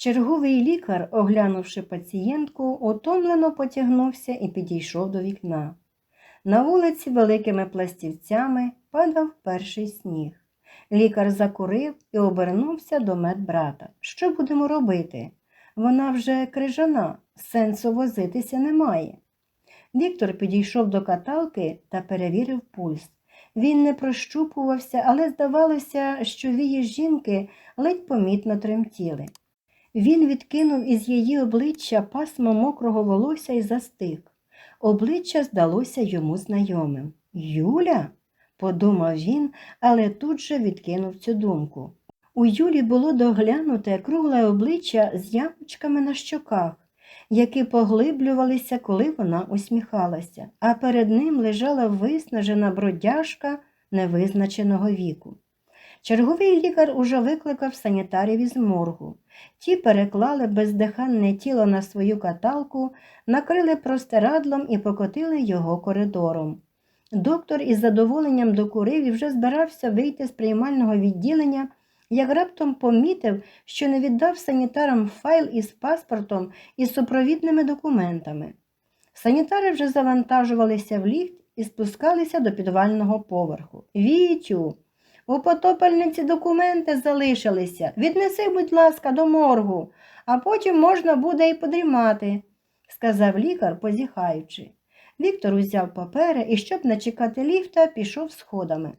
Черговий лікар, оглянувши пацієнтку, утомлено потягнувся і підійшов до вікна. На вулиці великими пластівцями падав перший сніг. Лікар закурив і обернувся до медбрата. Що будемо робити? Вона вже крижана, сенсу возитися немає. Віктор підійшов до каталки та перевірив пульс. Він не прощупувався, але здавалося, що вії жінки ледь помітно тремтіли. Він відкинув із її обличчя пасмо мокрого волосся і застиг. Обличчя здалося йому знайомим. Юля? подумав він, але тут же відкинув цю думку. У Юлі було доглянуте кругле обличчя з ямочками на щоках, які поглиблювалися, коли вона усміхалася, а перед ним лежала виснажена бродяжка невизначеного віку. Черговий лікар уже викликав санітарів із моргу. Ті переклали бездиханне тіло на свою каталку, накрили простирадлом і покотили його коридором. Доктор із задоволенням докурив і вже збирався вийти з приймального відділення, як раптом помітив, що не віддав санітарам файл із паспортом і супровідними документами. Санітари вже завантажувалися в ліфт і спускалися до підвального поверху. Вітю, у потопельниці документи залишилися. Віднеси, будь ласка, до моргу, а потім можна буде і подрімати, сказав лікар, позіхаючи. Віктор узяв папери і, щоб не чекати ліфта, пішов сходами.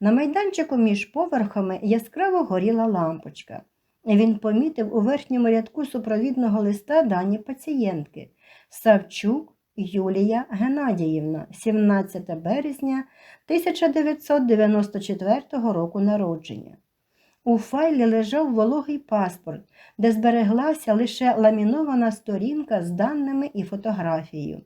На майданчику між поверхами яскраво горіла лампочка. Він помітив у верхньому рядку супровідного листа дані пацієнтки Савчук Юлія Геннадіївна, 17 березня 1994 року народження. У файлі лежав вологий паспорт, де збереглася лише ламінована сторінка з даними і фотографією.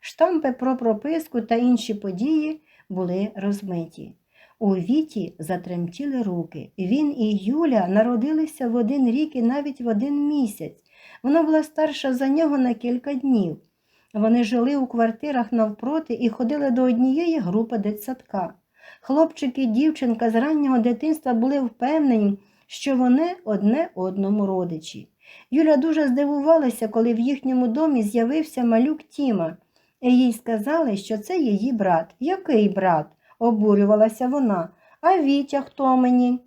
Штампи про прописку та інші події були розмиті. У Віті затремтіли руки. Він і Юля народилися в один рік і навіть в один місяць. Вона була старша за нього на кілька днів. Вони жили у квартирах навпроти і ходили до однієї групи дитсадка. Хлопчик і дівчинка з раннього дитинства були впевнені, що вони одне одному родичі. Юля дуже здивувалася, коли в їхньому домі з'явився малюк Тіма. І їй сказали, що це її брат. Який брат? обурювалася вона. А Вітя хто мені?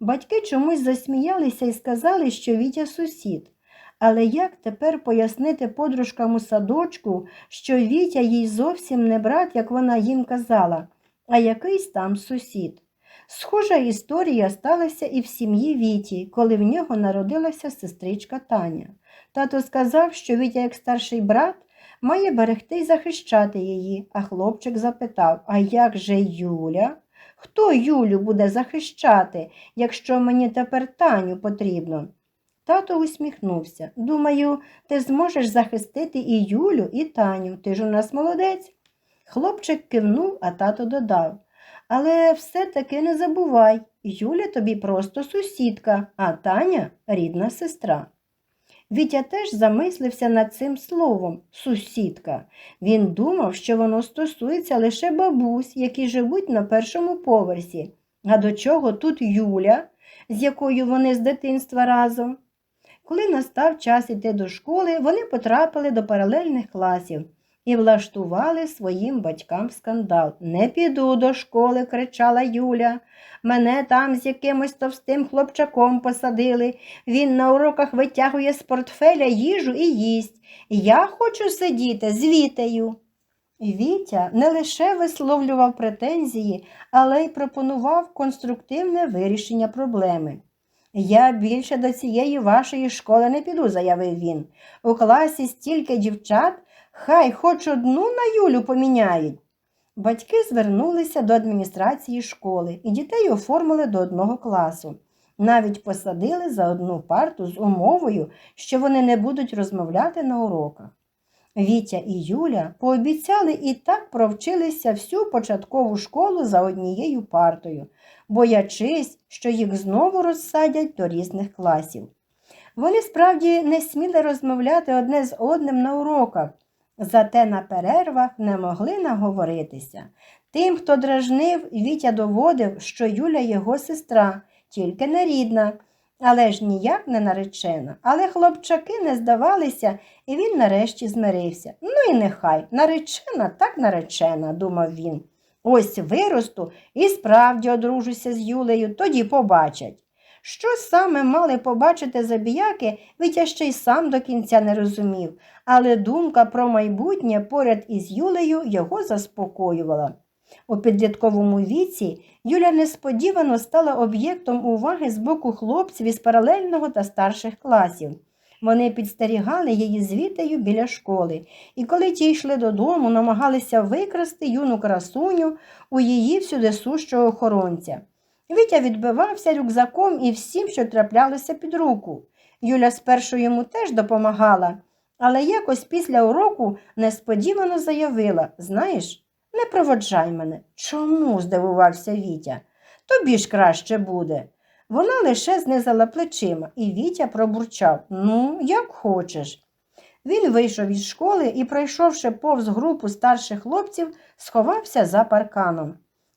Батьки чомусь засміялися і сказали, що Вітя сусід. Але як тепер пояснити подружкам у садочку, що Вітя їй зовсім не брат, як вона їм казала, а якийсь там сусід? Схожа історія сталася і в сім'ї Віті, коли в нього народилася сестричка Таня. Тато сказав, що Вітя, як старший брат, має берегти й захищати її, а хлопчик запитав А як же Юля? Хто Юлю буде захищати, якщо мені тепер Таню потрібно? Тато усміхнувся. Думаю, ти зможеш захистити і Юлю, і Таню. Ти ж у нас молодець. Хлопчик кивнув, а тато додав. Але все-таки не забувай, Юля тобі просто сусідка, а Таня рідна сестра. Вітя теж замислився над цим словом сусідка. Він думав, що воно стосується лише бабусь, які живуть на першому поверсі. А до чого тут Юля, з якою вони з дитинства разом? Коли настав час іти до школи, вони потрапили до паралельних класів і влаштували своїм батькам скандал. Не піду до школи, кричала Юля. Мене там з якимось товстим хлопчаком посадили. Він на уроках витягує з портфеля їжу і їсть. Я хочу сидіти з Вітею. Вітя не лише висловлював претензії, але й пропонував конструктивне вирішення проблеми. Я більше до цієї вашої школи не піду, заявив він. У класі стільки дівчат, хай хоч одну на Юлю поміняють. Батьки звернулися до адміністрації школи і дітей оформили до одного класу. Навіть посадили за одну парту з умовою, що вони не будуть розмовляти на уроках. Вітя і Юля пообіцяли і так провчилися всю початкову школу за однією партою, боячись, що їх знову розсадять до різних класів. Вони справді не сміли розмовляти одне з одним на уроках, зате на перервах не могли наговоритися. Тим, хто дражнив, Вітя доводив, що Юля його сестра, тільки не рідна, але ж ніяк не наречена. Але хлопчаки не здавалися, і він нарешті змирився. Ну і нехай, наречена так наречена, думав він. Ось виросту і справді одружуся з Юлею, тоді побачать. Що саме мали побачити забіяки, Вітя ще й сам до кінця не розумів, але думка про майбутнє поряд із Юлею його заспокоювала. У підлітковому віці Юля несподівано стала об'єктом уваги з боку хлопців із паралельного та старших класів. Вони підстерігали її з біля школи, і коли ті йшли додому, намагалися викрасти юну красуню у її всюди сущого охоронця. Вітя відбивався рюкзаком і всім, що траплялося під руку. Юля спершу йому теж допомагала, але якось після уроку несподівано заявила Знаєш, не проводжай мене. Чому? здивувався Вітя. Тобі ж краще буде. Вона лише знизала плечима, і Вітя пробурчав Ну, як хочеш. Він вийшов із школи і, пройшовши повз групу старших хлопців, сховався за парканом.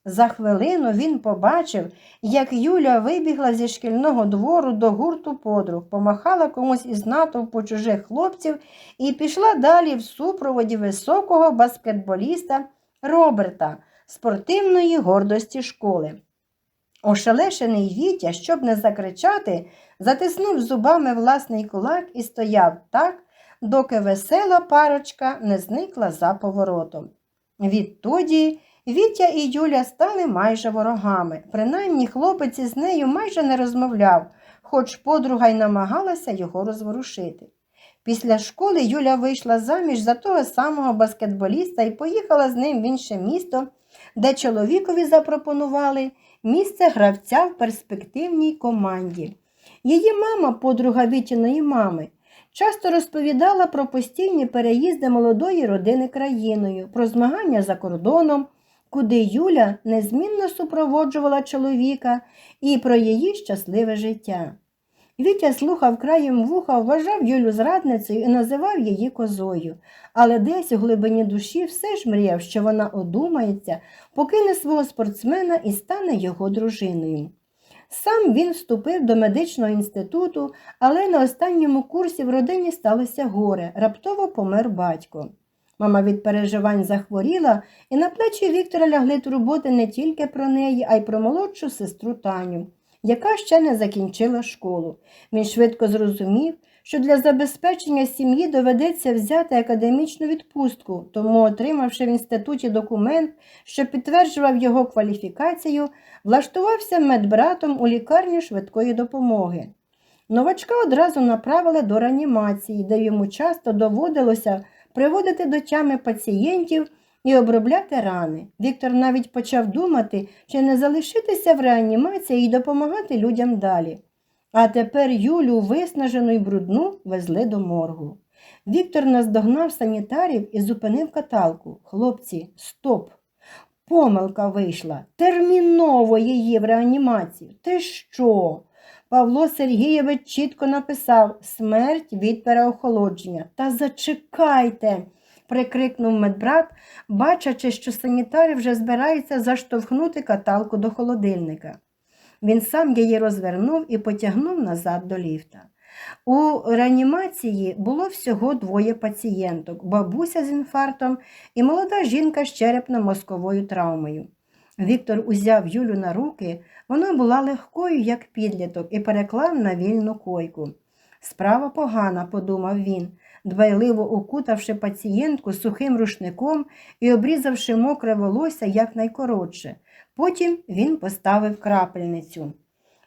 За хвилину він побачив, як Юля вибігла зі шкільного двору до гурту подруг, помахала комусь із натовпу чужих хлопців і пішла далі в супроводі високого баскетболіста Роберта, спортивної гордості школи. Ошелешений Вітя, щоб не закричати, затиснув зубами власний кулак і стояв так, доки весела парочка не зникла за поворотом. Відтоді Вітя і Юля стали майже ворогами. Принаймні хлопець із нею майже не розмовляв, хоч подруга й намагалася його розворушити. Після школи Юля вийшла заміж за того самого баскетболіста і поїхала з ним в інше місто, де чоловікові запропонували місце гравця в перспективній команді. Її мама, подруга Вітіної мами, часто розповідала про постійні переїзди молодої родини країною, про змагання за кордоном, куди Юля незмінно супроводжувала чоловіка і про її щасливе життя. Вітя слухав краєм вуха, вважав Юлю зрадницею і називав її козою, але десь у глибині душі все ж мріяв, що вона одумається, покине свого спортсмена і стане його дружиною. Сам він вступив до медичного інституту, але на останньому курсі в родині сталося горе, раптово помер батько. Мама від переживань захворіла, і на плечі Віктора лягли турботи не тільки про неї, а й про молодшу сестру Таню, яка ще не закінчила школу. Він швидко зрозумів, що для забезпечення сім'ї доведеться взяти академічну відпустку, тому, отримавши в інституті документ, що підтверджував його кваліфікацію, влаштувався медбратом у лікарню швидкої допомоги. Новачка одразу направили до реанімації, де йому часто доводилося приводити до тями пацієнтів і обробляти рани. Віктор навіть почав думати, чи не залишитися в реанімації і допомагати людям далі. А тепер Юлю, виснажену й брудну, везли до моргу. Віктор наздогнав санітарів і зупинив каталку. Хлопці, стоп! Помилка вийшла. Терміново її в реанімацію. Ти що? Павло Сергійович чітко написав смерть від переохолодження. Та зачекайте, прикрикнув медбрат, бачачи, що санітари вже збираються заштовхнути каталку до холодильника. Він сам її розвернув і потягнув назад до ліфта. У реанімації було всього двоє пацієнток бабуся з інфарктом і молода жінка з черепно-мозковою травмою. Віктор узяв Юлю на руки, вона була легкою, як підліток, і переклав на вільну койку. Справа погана, подумав він, дбайливо укутавши пацієнтку сухим рушником і обрізавши мокре волосся якнайкоротше. Потім він поставив крапельницю.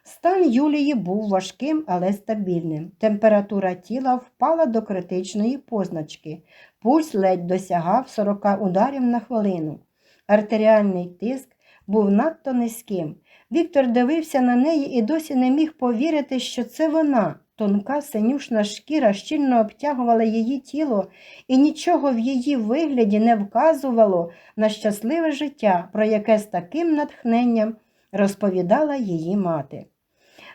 Стан Юлії був важким, але стабільним. Температура тіла впала до критичної позначки. Пульс ледь досягав 40 ударів на хвилину. Артеріальний тиск був надто низьким. Віктор дивився на неї і досі не міг повірити, що це вона. Тонка синюшна шкіра щільно обтягувала її тіло, і нічого в її вигляді не вказувало на щасливе життя, про яке з таким натхненням розповідала її мати.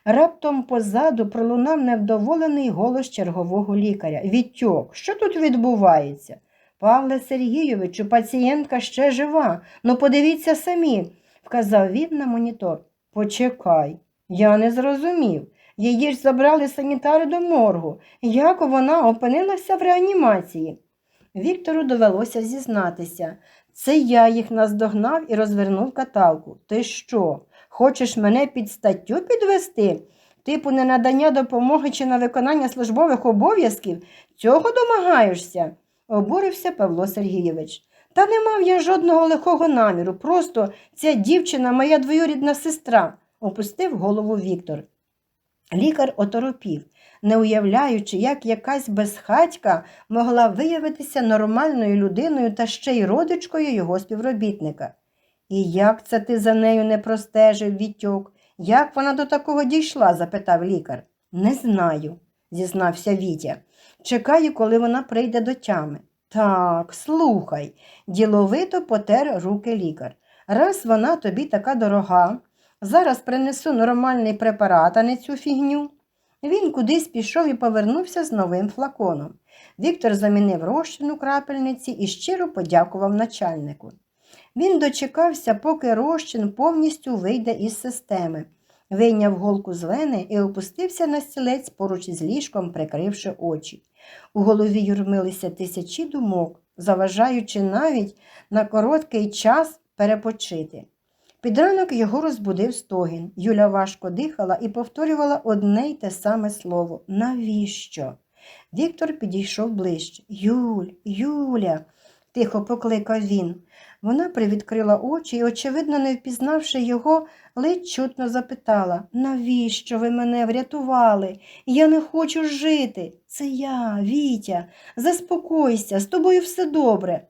Раптом позаду пролунав невдоволений голос чергового лікаря. Відтьок, що тут відбувається? Павле Сергійовичу, пацієнтка ще жива. Ну, подивіться самі, вказав він на монітор. Почекай, я не зрозумів. Її ж забрали санітари до моргу. Як вона опинилася в реанімації? Віктору довелося зізнатися. Це я їх наздогнав і розвернув каталку. Ти що, хочеш мене під статтю підвести? Типу ненадання допомоги чи на виконання службових обов'язків? Цього домагаєшся? обурився Павло Сергійович. Та не мав я жодного лихого наміру. Просто ця дівчина моя двоюрідна сестра, опустив голову Віктор. Лікар оторопів, не уявляючи, як якась безхатька могла виявитися нормальною людиною та ще й родичкою його співробітника. І як це ти за нею не простежив, Вітьок? Як вона до такого дійшла? запитав лікар. Не знаю, зізнався Вітя. Чекаю, коли вона прийде до тями. Так, слухай, діловито потер руки лікар. Раз вона тобі така дорога, зараз принесу нормальний препарат, а не цю фігню. Він кудись пішов і повернувся з новим флаконом. Віктор замінив розчин у крапельниці і щиро подякував начальнику. Він дочекався, поки розчин повністю вийде із системи, вийняв голку з вени і опустився на стілець поруч із ліжком, прикривши очі. У голові юрмилися тисячі думок, заважаючи навіть на короткий час перепочити. Під ранок його розбудив стогін. Юля важко дихала і повторювала одне й те саме слово навіщо? Віктор підійшов ближче. Юль, Юля, тихо покликав він. Вона привідкрила очі і, очевидно, не впізнавши його, ледь чутно запитала Навіщо ви мене врятували? Я не хочу жити. Це я, Вітя. Заспокойся, з тобою все добре.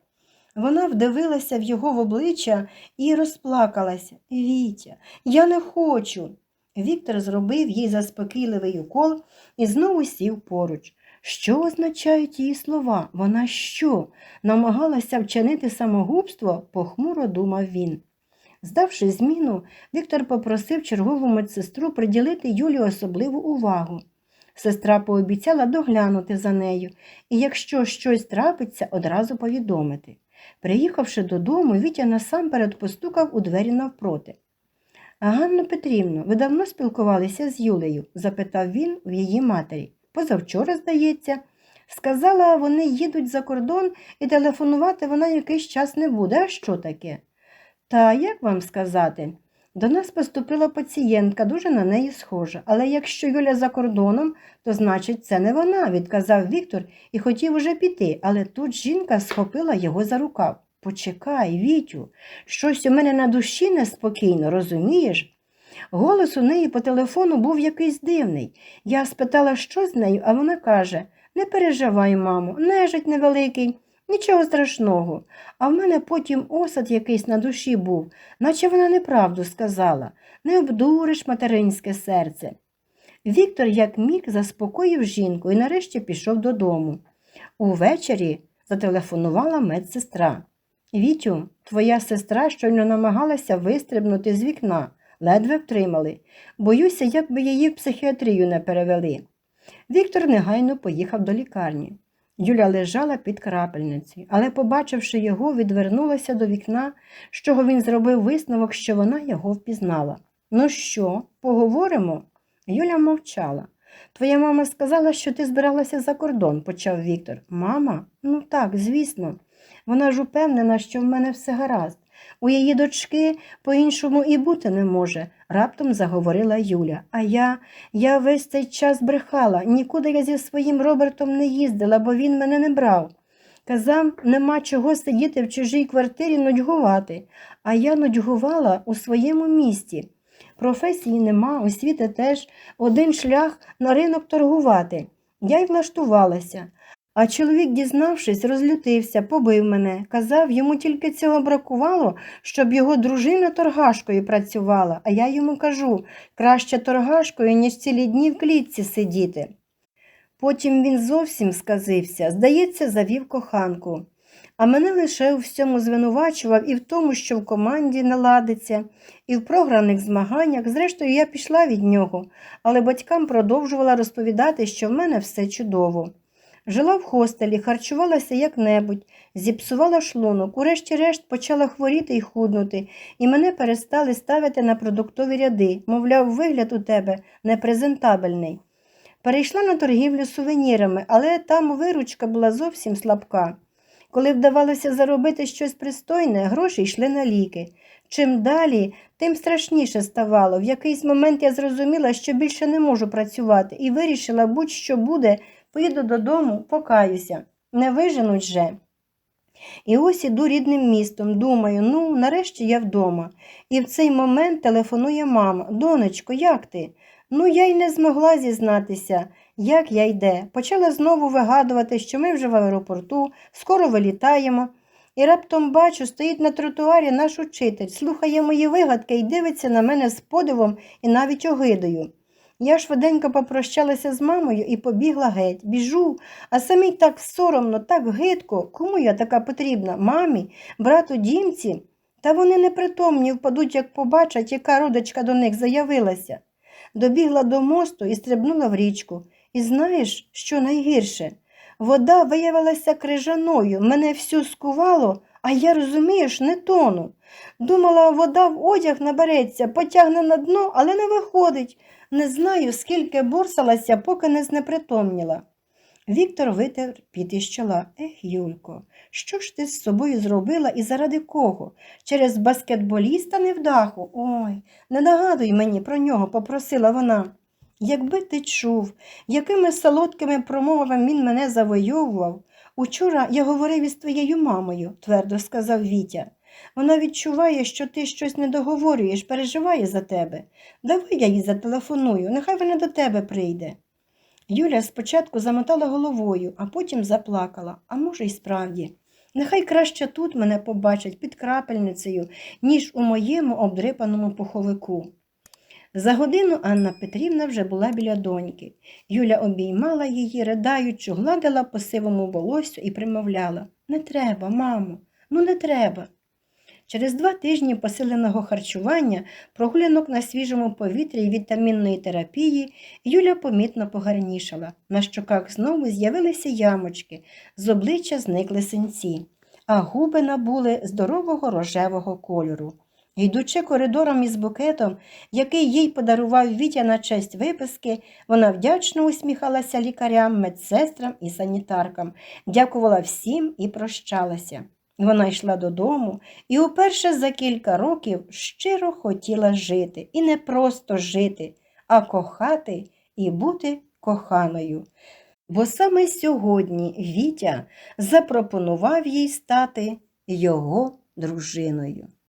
Вона вдивилася в його в обличчя і розплакалася. Вітя, я не хочу. Віктор зробив їй заспокійливий укол і знову сів поруч. Що означають її слова? Вона що? Намагалася вчинити самогубство? похмуро думав він. Здавши зміну, Віктор попросив чергову медсестру приділити Юлі особливу увагу. Сестра пообіцяла доглянути за нею і, якщо щось трапиться, одразу повідомити. Приїхавши додому, Вітя насамперед постукав у двері навпроти. Ганну Петрівно, ви давно спілкувалися з Юлею? запитав він в її матері. Позавчора, здається. Сказала, вони їдуть за кордон і телефонувати вона якийсь час не буде. А що таке? Та як вам сказати? До нас поступила пацієнтка, дуже на неї схожа. Але якщо Юля за кордоном, то значить це не вона, відказав Віктор і хотів уже піти, але тут жінка схопила його за рукав. Почекай, Вітю, щось у мене на душі неспокійно, розумієш? Голос у неї по телефону був якийсь дивний. Я спитала, що з нею, а вона каже Не переживай, мамо, нежить невеликий, нічого страшного. А в мене потім осад якийсь на душі був, наче вона неправду сказала. Не обдуриш материнське серце. Віктор, як міг, заспокоїв жінку і нарешті пішов додому. Увечері зателефонувала медсестра. Вітю, твоя сестра щойно намагалася вистрибнути з вікна, ледве втримали. Боюся, як би її в психіатрію не перевели. Віктор негайно поїхав до лікарні. Юля лежала під крапельницею, але, побачивши його, відвернулася до вікна, з чого він зробив висновок, що вона його впізнала. Ну що, поговоримо? Юля мовчала. Твоя мама сказала, що ти збиралася за кордон, почав Віктор. Мама? Ну так, звісно. Вона ж упевнена, що в мене все гаразд. У її дочки по-іншому і бути не може, раптом заговорила Юля. А я, я весь цей час брехала, нікуди я зі своїм Робертом не їздила, бо він мене не брав. Казав, нема чого сидіти в чужій квартирі нудьгувати, а я нудьгувала у своєму місті. Професії нема, освіти теж один шлях на ринок торгувати. Я й влаштувалася. А чоловік, дізнавшись, розлютився, побив мене. Казав, йому тільки цього бракувало, щоб його дружина торгашкою працювала, а я йому кажу краще торгашкою, ніж цілі дні в клітці сидіти. Потім він зовсім сказився, здається, завів коханку. А мене лише у всьому звинувачував і в тому, що в команді не ладиться, і в програних змаганнях. Зрештою, я пішла від нього, але батькам продовжувала розповідати, що в мене все чудово. Жила в хостелі, харчувалася як-небудь, зіпсувала шлунок, урешті-решт почала хворіти і худнути, і мене перестали ставити на продуктові ряди, мовляв, вигляд у тебе непрезентабельний. Перейшла на торгівлю сувенірами, але там виручка була зовсім слабка. Коли вдавалося заробити щось пристойне, гроші йшли на ліки. Чим далі, тим страшніше ставало. В якийсь момент я зрозуміла, що більше не можу працювати, і вирішила, будь-що буде, поїду додому, покаюся. Не виженуть же. І ось іду рідним містом, думаю, ну, нарешті я вдома. І в цей момент телефонує мама. Донечко, як ти? Ну, я й не змогла зізнатися, як я йде. Почала знову вигадувати, що ми вже в аеропорту, скоро вилітаємо. І раптом бачу, стоїть на тротуарі наш учитель, слухає мої вигадки і дивиться на мене з подивом і навіть огидою. Я швиденько попрощалася з мамою і побігла геть. Біжу, а самій так соромно, так гидко. Кому я така потрібна? Мамі, брату дімці? Та вони непритомні впадуть, як побачать, яка родичка до них заявилася. Добігла до мосту і стрибнула в річку. І знаєш, що найгірше? Вода виявилася крижаною, мене всю скувало, а я, розумієш, не тону. Думала, вода в одяг набереться, потягне на дно, але не виходить. Не знаю, скільки борсалася, поки не знепритомніла. Віктор витер під із чола. Ех, Юлько, що ж ти з собою зробила і заради кого? Через баскетболіста невдаху? Ой, не нагадуй мені про нього, попросила вона. Якби ти чув, якими солодкими промовами він мене завойовував. Учора я говорив із твоєю мамою, твердо сказав Вітя. Вона відчуває, що ти щось не договорюєш, переживає за тебе. Давай я їй зателефоную, нехай вона до тебе прийде. Юля спочатку замотала головою, а потім заплакала, а може, й справді. Нехай краще тут мене побачать під крапельницею, ніж у моєму обдрипаному пуховику. За годину Анна Петрівна вже була біля доньки. Юля обіймала її, riдаючи, гладила по сивому волосю і примовляла Не треба, мамо, ну не треба. Через два тижні посиленого харчування, прогулянок на свіжому повітрі і вітамінної терапії, Юля помітно погарнішала. На щоках знову з'явилися ямочки, з обличчя зникли синці, а губи набули здорового рожевого кольору. Йдучи коридором із букетом, який їй подарував Вітя на честь виписки, вона вдячно усміхалася лікарям, медсестрам і санітаркам, дякувала всім і прощалася. Вона йшла додому і уперше за кілька років щиро хотіла жити, і не просто жити, а кохати і бути коханою. Бо саме сьогодні Вітя запропонував їй стати його дружиною.